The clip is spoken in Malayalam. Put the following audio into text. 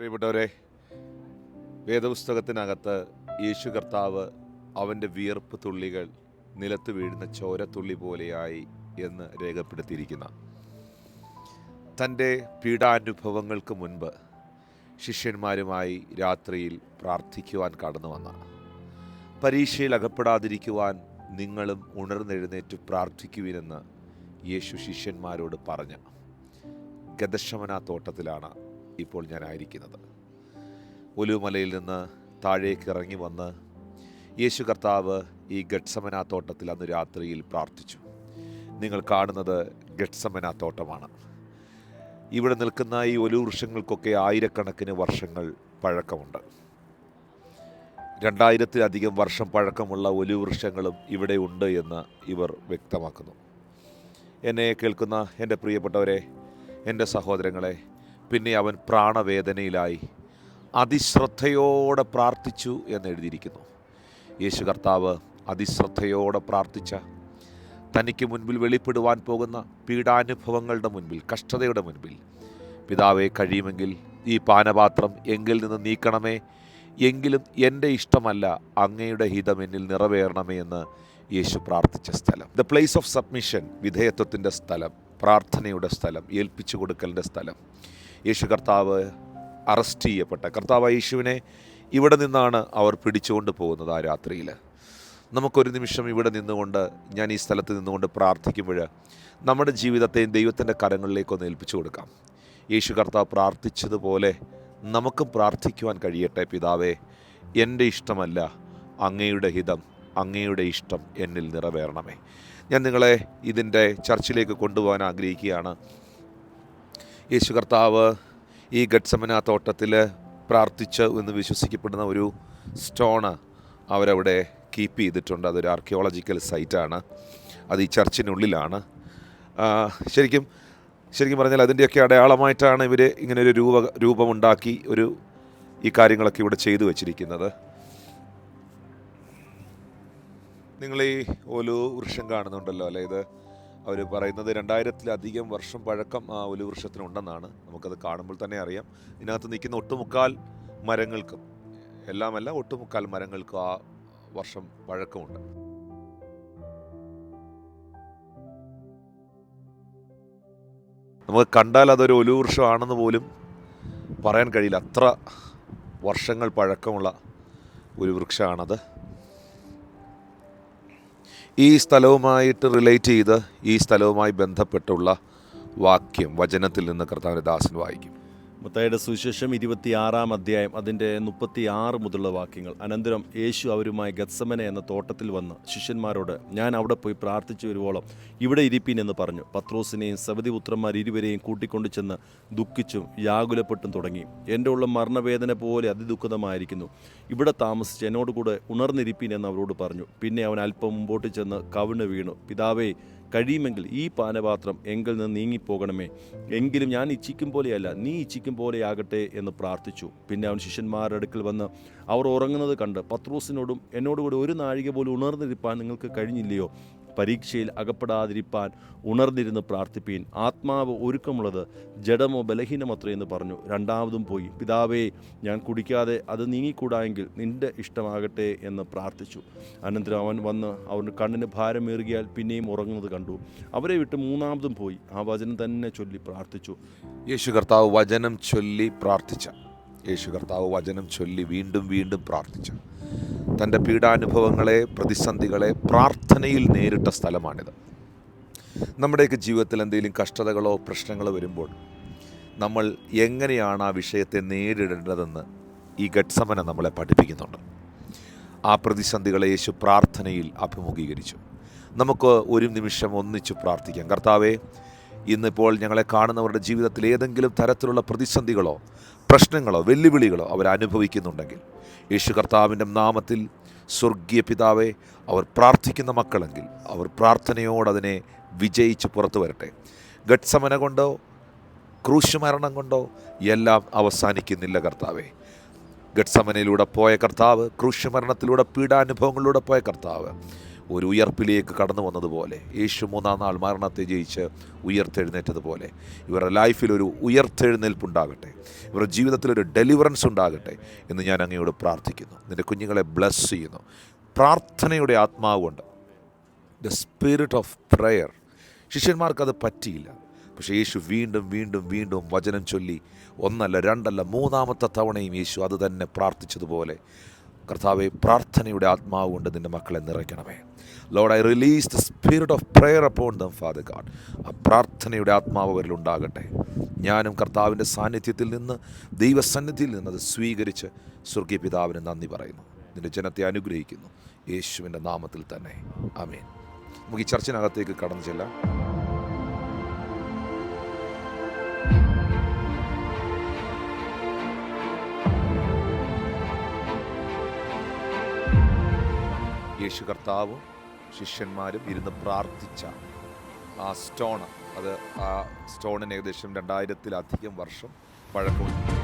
പ്രിയപ്പെട്ടവരെ വേദപുസ്തകത്തിനകത്ത് യേശു കർത്താവ് അവന്റെ വിയർപ്പ് തുള്ളികൾ നിലത്ത് വീഴുന്ന ചോരത്തുള്ളി പോലെയായി എന്ന് രേഖപ്പെടുത്തിയിരിക്കുന്ന തന്റെ പീഡാനുഭവങ്ങൾക്ക് മുൻപ് ശിഷ്യന്മാരുമായി രാത്രിയിൽ പ്രാർത്ഥിക്കുവാൻ കടന്നു വന്ന പരീക്ഷയിൽ അകപ്പെടാതിരിക്കുവാൻ നിങ്ങളും ഉണർന്നെഴുന്നേറ്റ് പ്രാർത്ഥിക്കുവിനെന്ന് യേശു ശിഷ്യന്മാരോട് പറഞ്ഞ ഗതശമന തോട്ടത്തിലാണ് ഇപ്പോൾ ഞാൻ ഞാനായിരിക്കുന്നത്. ഒലുമലയിൽ നിന്ന് താഴേക്ക് ഇറങ്ങി വന്ന് യേശു കർത്താവ് ഈ ഗഡ്സമന തോട്ടത്തിൽ അന്ന് രാത്രിയിൽ പ്രാർത്ഥിച്ചു. നിങ്ങൾ കാണുന്നത് ഗഡ്സമന തോട്ടമാണ്. ഇവിടെ നിൽക്കുന്ന ഈ ഒലു വൃക്ഷങ്ങൾക്കൊക്കെ ആയിരക്കണക്കിന് വർഷങ്ങൾ പഴക്കമുണ്ട്. രണ്ടായിരത്തിലധികം വർഷം പഴക്കമുള്ള ഒലു വൃക്ഷങ്ങളും ഇവിടെ ഉണ്ട് എന്ന് ഇവർ വ്യക്തമാക്കുന്നു. എന്നെ കേൾക്കുന്ന എന്റെ പ്രിയപ്പെട്ടവരെ എന്റെ സഹോദരങ്ങളെ പിന്നെ അവൻ പ്രാണവേദനയിലായി. അതിശ്രദ്ധയോടെ പ്രാർത്ഥിച്ചു എന്ന് എഴുതിയിരിക്കുന്നു. യേശു കർത്താവ് അതിശ്രദ്ധയോടെ പ്രാർത്ഥിച്ച തനിക്ക് മുൻപിൽ വെളിപ്പെടുവാൻ പോകുന്ന പീഡാനുഭവങ്ങളുടെ മുൻപിൽ കഷ്ടതയുടെ മുൻപിൽ. പിതാവെ കഴിയുമെങ്കിൽ ഈ പാനപാത്രം എങ്കിൽ നിന്ന് നീക്കണമേ. എങ്കിലും എന്റെ ഇഷ്ടമല്ല അങ്ങയുടെ ഹിതം എന്നിൽ നിറവേറണമേ എന്ന് യേശു പ്രാർത്ഥിച്ച സ്ഥലം. ദ പ്ലേസ് ഓഫ് സബ്മിഷൻ വിധേയത്വത്തിന്റെ സ്ഥലം പ്രാർത്ഥനയുടെ സ്ഥലം ഏൽപ്പിച്ചു കൊടുക്കലിന്റെ സ്ഥലം. യേശു കർത്താവ് അറസ്റ്റ് ചെയ്യപ്പെട്ട. കർത്താവ് യേശുവിനെ ഇവിടെ നിന്നാണ് അവർ പിടിച്ചുകൊണ്ട് പോകുന്നത് ആ രാത്രിയിൽ. നമുക്കൊരു നിമിഷം ഇവിടെ നിന്നുകൊണ്ട് ഞാൻ ഈ സ്ഥലത്ത് നിന്നുകൊണ്ട് പ്രാർത്ഥിക്കുമ്പോൾ നമ്മുടെ ജീവിതത്തെയും ദൈവത്തിന്റെ കരങ്ങളിലേക്കൊന്ന് ഏൽപ്പിച്ചു കൊടുക്കാം. യേശു കർത്താവ് പ്രാർത്ഥിച്ചതുപോലെ നമുക്കും പ്രാർത്ഥിക്കുവാൻ കഴിയട്ടെ പിതാവേ. എന്റെ ഇഷ്ടമല്ല അങ്ങയുടെ ഹിതം അങ്ങയുടെ ഇഷ്ടം എന്നിൽ നിറവേറണമേ. ഞാൻ നിങ്ങളെ ഇതിന്റെ ചർച്ചിലേക്ക് കൊണ്ടുപോകാൻ ആഗ്രഹിക്കുകയാണ്. യേശു കർത്താവ് ഈ ഗഡ്സമന തോട്ടത്തിൽ പ്രാർത്ഥിച്ച് എന്ന് വിശ്വസിക്കപ്പെടുന്ന ഒരു സ്റ്റോണ് അവരവിടെ കീപ്പ് ചെയ്തിട്ടുണ്ട്. അതൊരു ആർക്കിയോളജിക്കൽ സൈറ്റാണ് അത് ഈ ചർച്ചിനുള്ളിലാണ്. ശരിക്കും ശരിക്കും പറഞ്ഞാൽ അതിന്റെയൊക്കെ അടയാളമായിട്ടാണ് ഇവർ ഇങ്ങനെ ഒരു രൂപ രൂപമുണ്ടാക്കി ഒരു ഈ കാര്യങ്ങളൊക്കെ ഇവിടെ ചെയ്തു വച്ചിരിക്കുന്നത്. നിങ്ങൾ ഈ ഒലു വൃക്ഷം കാണുന്നുണ്ടല്ലോ അല്ലേ ഇത്? അവർ പറയുന്നത് രണ്ടായിരത്തിലധികം വർഷം പഴക്കം ആ വൃക്ഷത്തിനുണ്ടെന്നാണ് നമുക്കത് കാണുമ്പോൾ തന്നെ അറിയാം. ഇതിനകത്ത് നിൽക്കുന്ന ഒട്ടുമുക്കാൽ മരങ്ങൾക്കും എല്ലാമല്ല ഒട്ടുമുക്കാൽ മരങ്ങൾക്കും ആ വർഷം പഴക്കമുണ്ട്. നമുക്ക് കണ്ടാൽ അതൊരു ഒലു വൃക്ഷമാണെന്ന് പോലും പറയാൻ കഴിയില്ല. അത്ര വർഷങ്ങൾ പഴക്കമുള്ള ഒരു വൃക്ഷമാണത്. ഈ സ്ഥലവുമായിട്ട് റിലേറ്റ് ചെയ്ത് ഈ സ്ഥലവുമായി ബന്ധപ്പെട്ടുള്ള വാക്യം വചനത്തിൽ നിന്ന് കർത്താവിന്റെ ദാസൻ വായിക്കും. മത്തായിയുടെ സുവിശേഷം ഇരുപത്തിയാറാം അധ്യായം അതിന്റെ മുപ്പത്തി ആറ് മുതലുള്ള വാക്യങ്ങൾ. അനന്തരം യേശു അവരുമായി ഗത്സമന എന്ന തോട്ടത്തിൽ വന്ന് ശിഷ്യന്മാരോട് ഞാൻ അവിടെ പോയി പ്രാർത്ഥിച്ചു വരുവോളം ഇവിടെ ഇരിപ്പീൻ എന്ന് പറഞ്ഞു. പത്രോസിനെയും സബതി പുത്രന്മാർ ഇരുവരെയും കൂട്ടിക്കൊണ്ടു ചെന്ന് ദുഃഖിച്ചും വ്യാകുലപ്പെട്ടും തുടങ്ങി. എന്റെ ഉള്ള മരണവേദന പോലെ അതിദുഃഖിതമായിരിക്കുന്നു. ഇവിടെ താമസിച്ച് എന്നോട് കൂടെ ഉണർന്നിരിപ്പീൻ എന്ന് അവരോട് പറഞ്ഞു. പിന്നെ അവൻ അല്പം മുമ്പോട്ട് ചെന്ന് കവിണ് വീണു. പിതാവേ കഴിയുമെങ്കിൽ ഈ പാനപാത്രം എങ്കിൽ നിന്ന് നീങ്ങിപ്പോകണമേ. എങ്കിലും ഞാൻ ഇച്ഛിക്കും പോലെയല്ല നീ ഇച്ഛിക്കും പോലെയാകട്ടെ എന്ന് പ്രാർത്ഥിച്ചു. പിന്നെ അവൻ ശിഷ്യന്മാരുടെ അടുക്കൽ വന്ന് അവർ ഉറങ്ങുന്നത് കണ്ട് പത്രോസിനോടും എന്നോടുകൂടി ഒരു നാഴിക പോലും ഉണർന്നിരിപ്പാൻ നിങ്ങൾക്ക് കഴിഞ്ഞില്ലയോ? പരീക്ഷയിൽ അകപ്പെടാതിരിപ്പാൻ ഉണർന്നിരുന്ന് പ്രാർത്ഥിപ്പീൻ. ആത്മാവ് ഒരുക്കമുള്ളത് ജഡമോ ബലഹീനമത്രേ എന്ന് പറഞ്ഞു. രണ്ടാമതും പോയി പിതാവേ ഞാൻ കുടിക്കാതെ അത് നീങ്ങിക്കൂടായെങ്കിൽ നിന്റെ ഇഷ്ടമാകട്ടെ എന്ന് പ്രാർത്ഥിച്ചു. അനന്തരം അവൻ വന്ന് അവന്റെ കണ്ണിന് ഭാരമേറുകയാൽ പിന്നെയും ഉറങ്ങുന്നത് കണ്ടു. അവരെ വിട്ട് മൂന്നാമതും പോയി. ആ വചനം തന്നെ ചൊല്ലി പ്രാർത്ഥിച്ചു. യേശു കർത്താവ് വചനം ചൊല്ലി പ്രാർത്ഥിച്ച. യേശു കർത്താവ് വചനം ചൊല്ലി വീണ്ടും വീണ്ടും പ്രാർത്ഥിച്ച. തന്റെ പീഡാനുഭവങ്ങളെ പ്രതിസന്ധികളെ പ്രാർത്ഥനയിൽ നേരിട്ട സ്ഥലമാണിത്. നമ്മുടെയൊക്കെ ജീവിതത്തിൽ എന്തെങ്കിലും കഷ്ടതകളോ പ്രശ്നങ്ങളോ വരുമ്പോൾ നമ്മൾ എങ്ങനെയാണ് ആ വിഷയത്തെ നേരിടേണ്ടതെന്ന് ഈ ഗഡ്സമന നമ്മളെ പഠിപ്പിക്കുന്നുണ്ട്. ആ പ്രതിസന്ധികളെ യേശു പ്രാർത്ഥനയിൽ അഭിമുഖീകരിച്ചു. നമുക്ക് ഒരു നിമിഷം ഒന്നിച്ചു പ്രാർത്ഥിക്കാം. കർത്താവേ ഇന്നിപ്പോൾ ഞങ്ങളെ കാണുന്നവരുടെ ജീവിതത്തിൽ ഏതെങ്കിലും തരത്തിലുള്ള പ്രതിസന്ധികളോ പ്രശ്നങ്ങളോ വെല്ലുവിളികളോ അവർ അനുഭവിക്കുന്നുണ്ടെങ്കിൽ യേശു കർത്താവിന്റെ നാമത്തിൽ സ്വർഗീയ പിതാവെ അവർ പ്രാർത്ഥിക്കുന്ന മക്കളെങ്കിൽ അവർ പ്രാർത്ഥനയോടതിനെ വിജയിച്ച് പുറത്തു വരട്ടെ. ഗഡ്സമന കൊണ്ടോ ക്രൂശുമരണം കൊണ്ടോ എല്ലാം അവസാനിക്കുന്നില്ല കർത്താവെ. ഗഡ്സമനയിലൂടെ പോയ കർത്താവ് ക്രൂശുമരണത്തിലൂടെ പീഡാനുഭവങ്ങളിലൂടെ പോയ കർത്താവ് ഒരു ഉയർപ്പിലേക്ക് കടന്നു വന്നതുപോലെ യേശു മൂന്നാം നാൾ മരണത്തെ ജയിച്ച് ഉയർത്തെഴുന്നേറ്റതുപോലെ ഇവരുടെ ലൈഫിലൊരു ഉയർത്തെഴുന്നേൽപ്പുണ്ടാകട്ടെ ഇവരുടെ ജീവിതത്തിലൊരു ഡെലിവറൻസ് ഉണ്ടാകട്ടെ എന്ന് ഞാൻ അങ്ങയോട് പ്രാർത്ഥിക്കുന്നു. നിന്റെ കുഞ്ഞുങ്ങളെ ബ്ലസ് ചെയ്യുന്നു. പ്രാർത്ഥനയുടെ ആത്മാവ് കൊണ്ട് ദ സ്പിരിറ്റ് ഓഫ് പ്രെയർ ശിഷ്യന്മാർക്കത് പറ്റിയില്ല. പക്ഷേ യേശു വീണ്ടും വീണ്ടും വീണ്ടും വചനം ചൊല്ലി ഒന്നല്ല രണ്ടല്ല മൂന്നാമത്തെ തവണയും യേശു അത് തന്നെ പ്രാർത്ഥിച്ചതുപോലെ കർത്താവെ പ്രാർത്ഥനയുടെ ആത്മാവ് കൊണ്ട് നിന്റെ മക്കളെ നിറയ്ക്കണമേ. Lord I release the spirit of prayer upon them father god ആ പ്രാർത്ഥനയുടെ ആത്മാവ് അവരിലുണ്ടാകട്ടെ ഞാനും കർത്താവിന്റെ സാന്നിധ്യത്തിൽ നിന്ന് ദൈവസന്നിധിയിൽ നിന്ന് അത് സ്വീകരിച്ച് സ്വർഗീയ പിതാവിന് നന്ദി പറയുന്നു. നിന്റെ ജനത്തെ അനുഗ്രഹിക്കുന്നു. യേശുവിന്റെ നാമത്തിൽ തന്നെ. ആമേൻ. നമുക്ക് ഈ ചർച്ചിനകത്തേക്ക് കടന്നു ചെല്ലാം. യേശു കർത്താവും ശിഷ്യന്മാരും ഇരുന്ന് പ്രാർത്ഥിച്ച ആ സ്റ്റോൺ അത് ആ സ്റ്റോണിന് ഏകദേശം രണ്ടായിരത്തിലധികം വർഷം പഴക്കമുണ്ട്.